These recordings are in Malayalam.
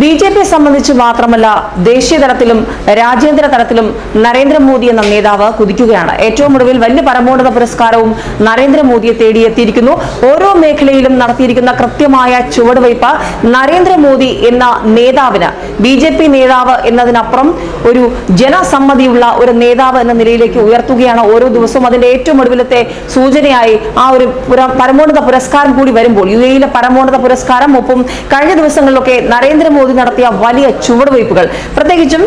ബി ജെ പിയെ സംബന്ധിച്ച് മാത്രമല്ല ദേശീയ തലത്തിലും രാജ്യാന്തര തലത്തിലും നരേന്ദ്രമോദി എന്ന നേതാവ് കുതിക്കുകയാണ്. ഏറ്റവും ഒടുവിൽ വലിയ പരമോന്നത പുരസ്കാരവും നരേന്ദ്രമോദിയെ തേടിയെത്തിയിരിക്കുന്നു. ഓരോ മേഖലയിലും നടത്തിയിരിക്കുന്ന കൃത്യമായ ചുവടുവയ്പ് നരേന്ദ്രമോദി എന്ന നേതാവിന് ബി ജെ പി നേതാവ് എന്നതിനപ്പുറം ഒരു ജനസമ്മതിയുള്ള ഒരു നേതാവ് എന്ന നിലയിലേക്ക് ഉയർത്തുകയാണ് ഓരോ ദിവസവും. അതിന്റെ ഏറ്റവും ഒടുവിലത്തെ സൂചനയായി ആ ഒരു പരമോന്നത പുരസ്കാരം കൂടി വരുമ്പോൾ യു എയിലെ പരമോന്നത പുരസ്കാരം ഒപ്പം കഴിഞ്ഞ ദിവസങ്ങളിലൊക്കെ നരേന്ദ്രമോദി നടത്തിയ വലിയ ചുവടുവയ്പ്പുകൾ. പ്രത്യേകിച്ചും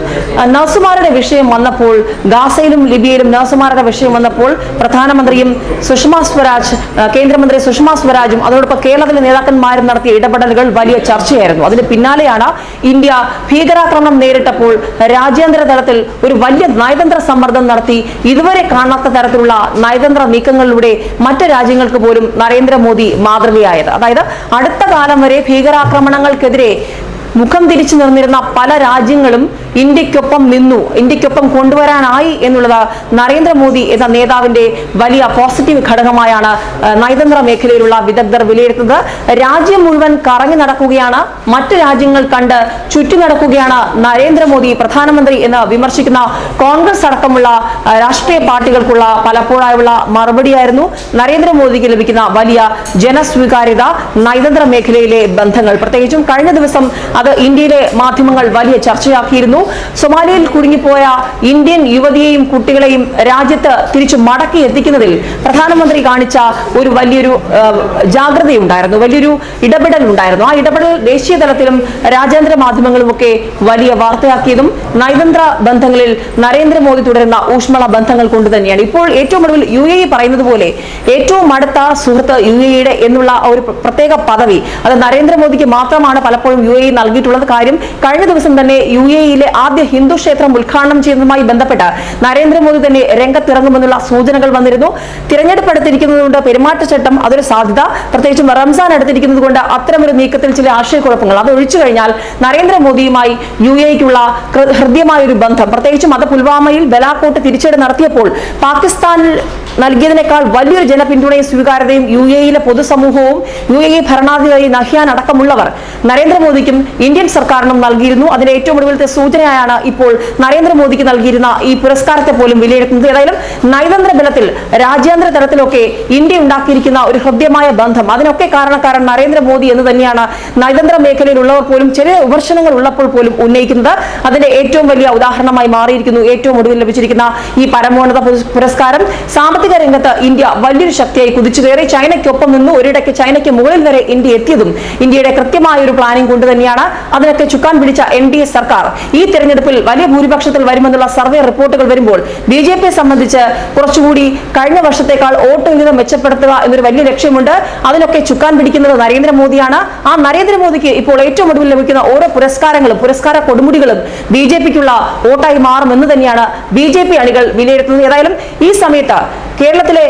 നഴ്സുമാരുടെ വിഷയം വന്നപ്പോൾ ഗാസയിലും ലിബിയയിലും നഴ്സുമാരുടെ വിഷയം വന്നപ്പോൾ പ്രധാനമന്ത്രിയും സുഷമ സ്വരാജ് കേന്ദ്രമന്ത്രി സുഷമ സ്വരാജും അതോടൊപ്പം കേരളത്തിലെ നേതാക്കന്മാരും നടത്തിയ ഇടപെടലുകൾ വലിയ ചർച്ചയായിരുന്നു. അതിന് പിന്നാലെയാണ് ഇന്ത്യ ഭീകരാക്രമണം നേരിട്ടപ്പോൾ രാജ്യാന്തര തലത്തിൽ ഒരു വലിയ നയതന്ത്ര സമ്മർദ്ദം നടത്തി ഇതുവരെ കാണാത്ത തരത്തിലുള്ള നയതന്ത്ര നീക്കങ്ങളിലൂടെ മറ്റ് രാജ്യങ്ങൾക്ക് പോലും നരേന്ദ്രമോദി മാതൃകയായത്. അതായത് അടുത്ത കാലം വരെ ഭീകരാക്രമണങ്ങൾക്കെതിരെ മുഖം തിരിച്ചു നിന്നിരുന്ന പല രാജ്യങ്ങളും ഇന്ത്യക്കൊപ്പം നിന്നു ഇന്ത്യക്കൊപ്പം കൊണ്ടുവരാനായി എന്നുള്ളത് നരേന്ദ്രമോദി എന്ന നേതാവിന്റെ വലിയ പോസിറ്റീവ് ഘടകമായാണ് നയതന്ത്ര മേഖലയിലുള്ള വിദഗ്ധർ വിലയിരുത്തുന്നത്. രാജ്യം മുഴുവൻ കറങ്ങി നടക്കുകയാണ്. മറ്റു രാജ്യങ്ങൾ കണ്ട് ചുറ്റി നടക്കുകയാണ് നരേന്ദ്രമോദി പ്രധാനമന്ത്രി എന്ന് വിമർശിക്കുന്ന കോൺഗ്രസ് അടക്കമുള്ള രാഷ്ട്രീയ പാർട്ടികൾക്കുള്ള പലപ്പോഴായുള്ള മറുപടിയായിരുന്നു നരേന്ദ്രമോദിക്ക് ലഭിക്കുന്ന വലിയ ജനസ്വീകാര്യത നയതന്ത്ര മേഖലയിലെ ബന്ധങ്ങൾ. പ്രത്യേകിച്ചും കഴിഞ്ഞ ദിവസം അത് ഇന്ത്യയിലെ മാധ്യമങ്ങൾ വലിയ ചർച്ചയാക്കിയിരുന്നു. സൊമാലിയയിൽ കുടുങ്ങിപ്പോയ ഇന്ത്യൻ യുവതിയെയും കുട്ടികളെയും രാജ്യത്ത് തിരിച്ചു മടക്കി എത്തിക്കുന്നതിൽ പ്രധാനമന്ത്രി കാണിച്ച ഒരു വലിയൊരു ജാഗ്രതയുണ്ടായിരുന്നു. വലിയൊരു ഇടപെടൽ ഉണ്ടായിരുന്നു. ആ ഇടപെടൽ ദേശീയ തലത്തിലും രാജ്യാന്തര മാധ്യമങ്ങളുമൊക്കെ വലിയ വാർത്തയാക്കിയതും നയതന്ത്ര ബന്ധങ്ങളിൽ നരേന്ദ്രമോദി തുടരുന്ന ഊഷ്മള ബന്ധങ്ങൾ കൊണ്ട് തന്നെയാണ്. ഇപ്പോൾ ഏറ്റവും ഒടുവിൽ യു എ പറയുന്നത് പോലെ ഏറ്റവും അടുത്ത സുഹൃത്ത് യു എ ഇയുടെ എന്നുള്ള ഒരു പ്രത്യേക പദവി അത് നരേന്ദ്രമോദിക്ക് മാത്രമാണ് പലപ്പോഴും യു എ നൽകിയിട്ടുള്ളത്. കാര്യം കഴിഞ്ഞ ദിവസം തന്നെ യു എ ഇയിലെ ആദ്യ ഹിന്ദു ക്ഷേത്രം ഉദ്ഘാടനം ചെയ്യുന്നതുമായി ബന്ധപ്പെട്ട് നരേന്ദ്രമോദി തന്നെ രംഗത്തിറങ്ങുമെന്നുള്ള സൂചനകൾ വന്നിരുന്നു. തിരഞ്ഞെടുപ്പ് അടുത്തിരിക്കുന്നതുകൊണ്ട് പെരുമാറ്റച്ചട്ടം അതൊരു സാധ്യത. പ്രത്യേകിച്ചും റംസാൻ എടുത്തിരിക്കുന്നത് കൊണ്ട് അത്തരമൊരു നീക്കത്തിൽ ചില ആശയക്കുഴപ്പങ്ങൾ. അത് ഒഴിച്ചു കഴിഞ്ഞാൽ നരേന്ദ്രമോദിയുമായി യു എക്കുള്ള ഹൃദ്യമായ ഒരു ബന്ധം. പ്രത്യേകിച്ചും അത് പുൽവാമയിൽ ബലാക്കോട്ട് തിരിച്ചടി നടത്തിയപ്പോൾ പാകിസ്ഥാനിൽ നൽകിയതിനേക്കാൾ വലിയൊരു ജനപിന്തുണയും സ്വീകാര്യതയും യു എയിലെ പൊതുസമൂഹവും യു എ ഭരണാധികാരി നഹ്യാൻ അടക്കമുള്ളവർ നരേന്ദ്രമോദിക്കും ഇന്ത്യൻ സർക്കാരിനും നൽകിയിരുന്നു. അതിന്റെ ഏറ്റവും ഒടുവിലത്തെ സൂചനയാണ് ഇപ്പോൾ നരേന്ദ്രമോദിക്ക് നൽകിയിരുന്ന ഈ പുരസ്കാരത്തെ പോലും വിലയിരുത്തുന്നത്. ഏതായാലും നയതന്ത്ര ബലത്തിൽ രാജ്യാന്തര തലത്തിലൊക്കെ ഇന്ത്യ ഉണ്ടാക്കിയിരിക്കുന്ന ഒരു ഹൃദ്യമായ ബന്ധം. അതിനൊക്കെ കാരണക്കാരൻ നരേന്ദ്രമോദി എന്ന് തന്നെയാണ് നയതന്ത്ര മേഖലയിലുള്ളവർ പോലും ചെറിയ വിമർശനങ്ങൾ ഉള്ളപ്പോൾ പോലും ഉന്നയിക്കുന്നത്. അതിന്റെ ഏറ്റവും വലിയ ഉദാഹരണമായി മാറിയിരിക്കുന്നു. ഏറ്റവും ഒടുവിൽ ലഭിച്ചിരിക്കുന്ന ഈ പരമോന്നത പുരസ്കാരം. സാമ്പത്തിക രംഗത്ത് ഇന്ത്യ വലിയൊരു ശക്തിയായി കുതിച്ചു കയറി ചൈനയ്ക്കൊപ്പം നിന്നു. ഒരിടയ്ക്ക് ചൈനയ്ക്ക് മുകളിൽ വരെ ഇന്ത്യ എത്തിയതും ഇന്ത്യയുടെ കൃത്യമായ ഒരു പ്ലാനിംഗ് കൊണ്ട് തന്നെയാണ്. അതിനൊക്കെ ചുക്കാൻ പിടിച്ച എൻ ഡി എ സർക്കാർ. ഈ തെരഞ്ഞെടുപ്പിൽ വലിയ ഭൂരിപക്ഷത്തിൽ വരുമെന്നുള്ള സർവേ റിപ്പോർട്ടുകൾ വരുമ്പോൾ ബി ജെ പിയെ സംബന്ധിച്ച് കുറച്ചുകൂടി കഴിഞ്ഞ വർഷത്തേക്കാൾ വോട്ട് വിഹിതം മെച്ചപ്പെടുത്തുക എന്നൊരു വലിയ ലക്ഷ്യമുണ്ട്. അതിനൊക്കെ ചുക്കാൻ പിടിക്കുന്നത് നരേന്ദ്രമോദിയാണ്. ആ നരേന്ദ്രമോദിക്ക് ഇപ്പോൾ ഏറ്റവും ഒടുവിൽ ലഭിക്കുന്ന ഓരോ പുരസ്കാരങ്ങളും പുരസ്കാര കൊടുമുടികളും ബി ജെ പിക്കുള്ള വോട്ടായി മാറുമെന്ന് തന്നെയാണ് ബി ജെ പി അണികൾ വിലയിരുത്തുന്നത്. ഏതായാലും ഈ സമയത്ത് കേരളത്തിലെ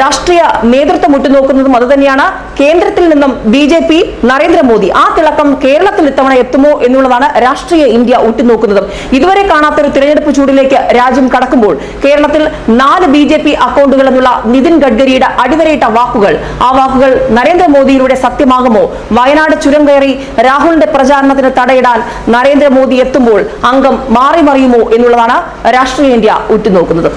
രാഷ്ട്രീയ നേതൃത്വം ഉറ്റുനോക്കുന്നതും അതുതന്നെയാണ് കേന്ദ്രത്തിൽ നിന്നും ബി ജെ പി നരേന്ദ്രമോദി. ആ തിളക്കം കേരളത്തിൽ ഇത്തവണ എത്തുമോ എന്നുള്ളതാണ് രാഷ്ട്രീയ ഇന്ത്യ ഉറ്റുനോക്കുന്നതും. ഇതുവരെ കാണാത്തൊരു തിരഞ്ഞെടുപ്പ് ചൂടിലേക്ക് രാജ്യം കടക്കുമ്പോൾ കേരളത്തിൽ നാല് ബി ജെ പി അക്കൗണ്ടുകൾ എന്നുള്ള നിതിൻ ഗഡ്കരിയുടെ അടിവരയിട്ട വാക്കുകൾ ആ വാക്കുകൾ നരേന്ദ്രമോദിയിലൂടെ സത്യമാകുമോ? വയനാട് ചുരം കയറി രാഹുലിന്റെ പ്രചാരണത്തിന് തടയിടാൻ നരേന്ദ്രമോദി എത്തുമ്പോൾ അംഗം മാറി മറിയുമോ എന്നുള്ളതാണ് രാഷ്ട്രീയ ഇന്ത്യ ഉറ്റുനോക്കുന്നത്.